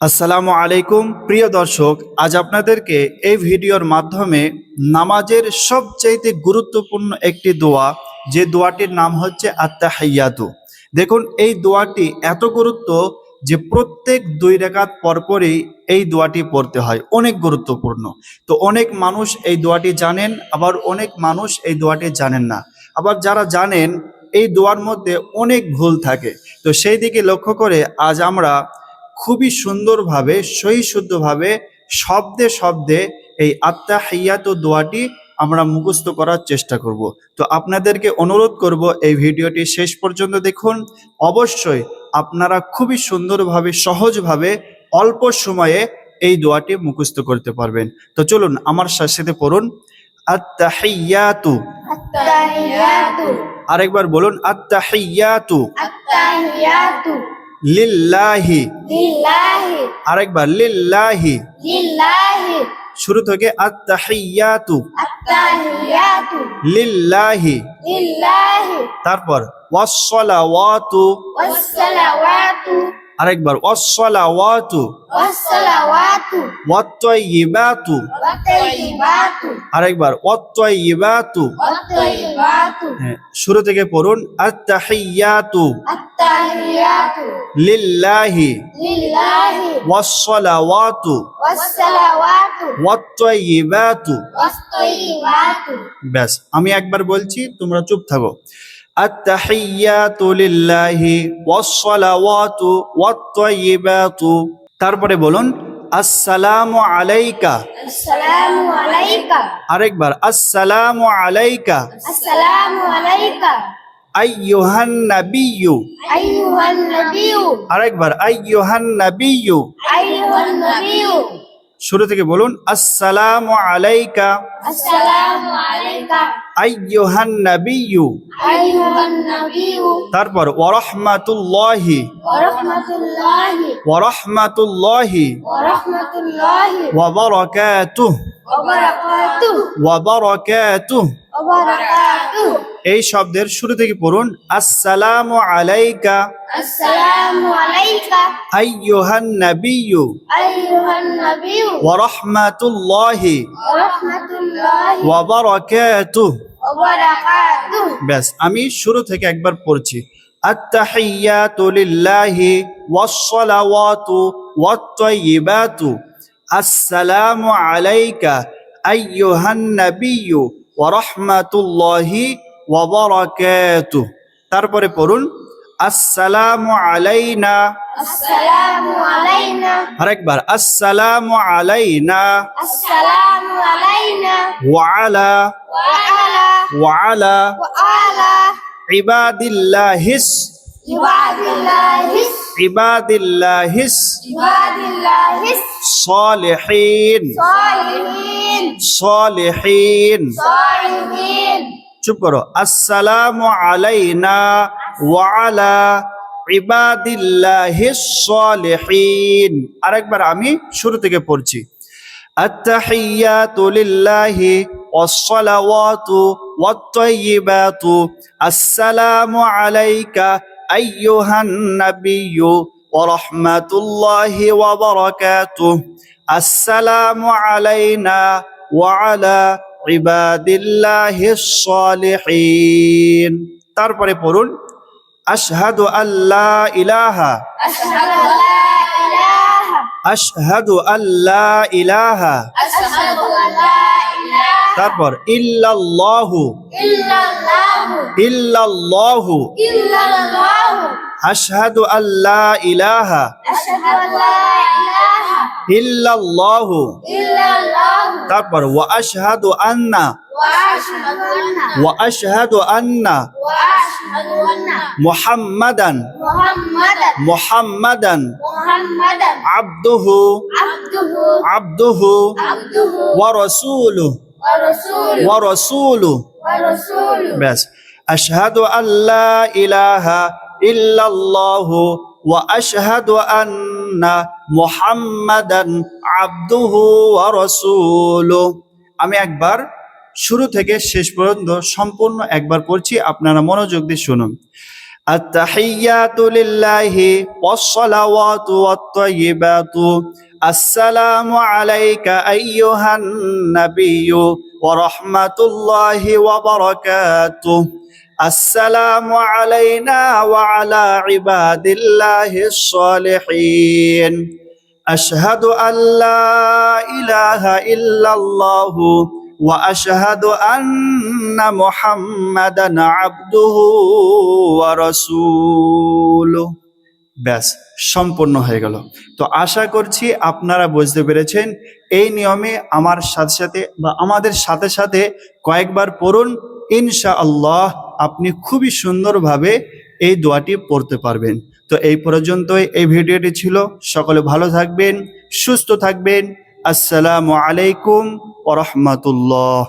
আসসালামু আলাইকুম, প্রিয় দর্শক, আজ আপনাদেরকে এই ভিডিওর মাধ্যমে নামাজের সবচাইতে গুরুত্বপূর্ণ একটি দোয়া, যে দোয়াটির নাম হচ্ছে আত্মাহাইয়াতু দেখুন, এই দোয়াটি এত গুরুত্ব যে প্রত্যেক দুই রেখাত পরপরই এই দোয়াটি পড়তে হয়। অনেক গুরুত্বপূর্ণ। তো অনেক মানুষ এই দোয়াটি জানেন, আবার অনেক মানুষ এই দোয়াটি জানেন না। আবার যারা জানেন, এই দোয়ার মধ্যে অনেক ভুল থাকে। তো সেই দিকে লক্ষ্য করে আজ আমরা খুবই সুন্দরভাবে সহিশুদ্ধভাবে শব্দে শব্দে এই আত্মা হাইয়াত দোয়াটি আমরা মুখস্থ করার চেষ্টা করব। তো আপনাদেরকে অনুরোধ করব এই ভিডিওটি শেষ পর্যন্ত দেখুন। অবশ্যই আপনারা খুবই সুন্দরভাবে সহজভাবে অল্প সময়ে এই দোয়াটি মুখস্থ করতে পারবেন। তো চলুন আমার সাথে পড়ুন। আত্মাহিয়াতু আরেকবার বলুন আত্মাহিয়াতু আত্মাহিয়াতু লিল্লাহি। আরেকবার লিল্লাহি। শুরু থেকে আত্তাহিয়াতু। লিল্লাহি। তারপর ওয়াসসালাওয়াতু। ওয়াসসালাওয়াতু। আরেকবার ওয়াসসালাওয়াতু ওয়াসসালাওয়াতু ওয়াত-তাইয়্যিবাতু ওয়াত-তাইয়্যিবাতু আরেকবার ওয়াত-তাইয়্যিবাতু ওয়াত-তাইয়্যিবাতু হ্যাঁ, শুরু থেকে পড়ুন আত-তাহিয়াতু আত-তাহিয়াতু লিল্লাহি লিল্লাহি ওয়াসসালাওয়াতু ওয়াসসালাওয়াতু ওয়াত-তাইয়্যিবাতু ওয়াত-তাইয়্যিবাতু ব্যাস আমি একবার বলছি তোমরা চুপ থাকো। আত্তাহিয়াতু লিল্লাহি ওয়াসসালাওয়াতু ওয়াত্তাইয়িবাতু তারপরে বলুন আসসালামু আলাইকা السلام عليك আরেকবার আসসালামু আলাইকা السلام عليك আইয়ুহান নাবিয়্যু أيها النبي আরেকবার আইয়ুহান নাবিয়্যু أيها النبي শুরু থেকে বলুন আসসালামু আলাইকা السلام عليك আইয়ুহান নাবিয়্যু আইয়ুহান নাবিয়্যু তারপর ওয়া রাহমাতুল্লাহি ওয়া রাহমাতুল্লাহি ওয়া রাহমাতুল্লাহি ওয়া রাহমাতুল্লাহি ওয়া বারাকাতুহু ওয়া বারাকাতুহু ওয়া বারাকাতুহু ওয়া বারাকাতুহু এই শব্দের শুরু থেকে পড়ুন আসসালামু আলাইকা। আসসালামু আলাইকা। আইয়ুহান নাবিয়্যু আইয়ুহান নাবিয়্যু ওয়া রাহমাতুল্লাহি ওয়া রাহমাতুল্লাহি ওয়া বারাকাতুহু ব্যাস আমি শুরু থেকে একবার পড়ছি। আত্তাহিয়াতু লিল্লাহি ওয়াসসালাওয়াতু ওয়াত-তাইয়্যিবাতু আসসালামু আলাইকা আইয়ুহান নাবিয়্যু ওয়া রাহমাতুল্লাহি ওয়া তারপরে পড়ুন আসসালামু আলাইনা। আসসালামু আরেকবার আসসালাম আলাইনা। আসসালামু আলাইনা। ওয়া وعلى ইবাদিল্লাহিস عباد الله ইবাদিল্লাহিস عباد الله সালিহিন الصالحين সালিহিন صالحين চুপ করো আসসালামু আলাইনা ওয়া আলা ইবাদিল্লাহিস সালিহিন আরেকবার আমি শুরু থেকে পড়ছি التحيات لله والصلوات والطيبات السلام عليك أيها النبي ورحمة الله وبركاته السلام علينا وعلى عباد الله الصالحين তারপরে পড়ুন আশহাদু আল্লা ইলাহা أشهد أن لا إله আশহাদু আল্লা ইলাহা أشهد أن لا إله তারপর ইল্লাল্লাহু إلا الله ইল্লাল্লাহু إلا الله আশহাদু আল্লা ইলাহা أشهد أن لا إله ইল্লাল্লাহু إلا الله তারপর ওয়া আশহাদু আন্না وأشهد أن ওয়া আশহাদু আন্না وأشهد أن মুহাম্মাদান محمدا মুহাম্মাদান محمدا আবদুহু عبده আবদুহু عبده ওয়া রাসূলুহু ورسوله ওয়া রাসূলুহু ورسوله ব্যাস আশহাদু আল্লা ইলাহা ইল্লাল্লাহু ওয়া আশহাদু আন্না মুহাম্মাদান আবদুহু ওয়া রাসূলুহু আমি একবার শুরু থেকে শেষ পর্যন্ত সম্পূর্ণ একবার পড়ছি আপনারা মনোযোগ দিয়ে শুনুন التحيات لله والصلوات والطيبات السلام عليك أيها النبي ورحمة الله وبركاته السلام علينا وعلى عباد الله الصالحين أشهد أن لا إله إلا الله وأشهد أن محمدا عبده ورسوله ব্যাস, সম্পূর্ণ হয়ে গেল। তো আশা করছি আপনারা বুঝতে পেরেছেন, এই নিয়মে আমার সাথে সাথে বা আমাদের সাথে সাথে কয়েকবার পড়ুন। ইনশা আল্লাহ আপনি খুবই সুন্দরভাবে এই দোয়াটি পড়তে পারবেন। তো এই পর্যন্তই এই ভিডিওটি ছিল। সকলে ভালো থাকবেন, সুস্থ থাকবেন। আসসালামু আলাইকুম ওরহমতুল্লাহ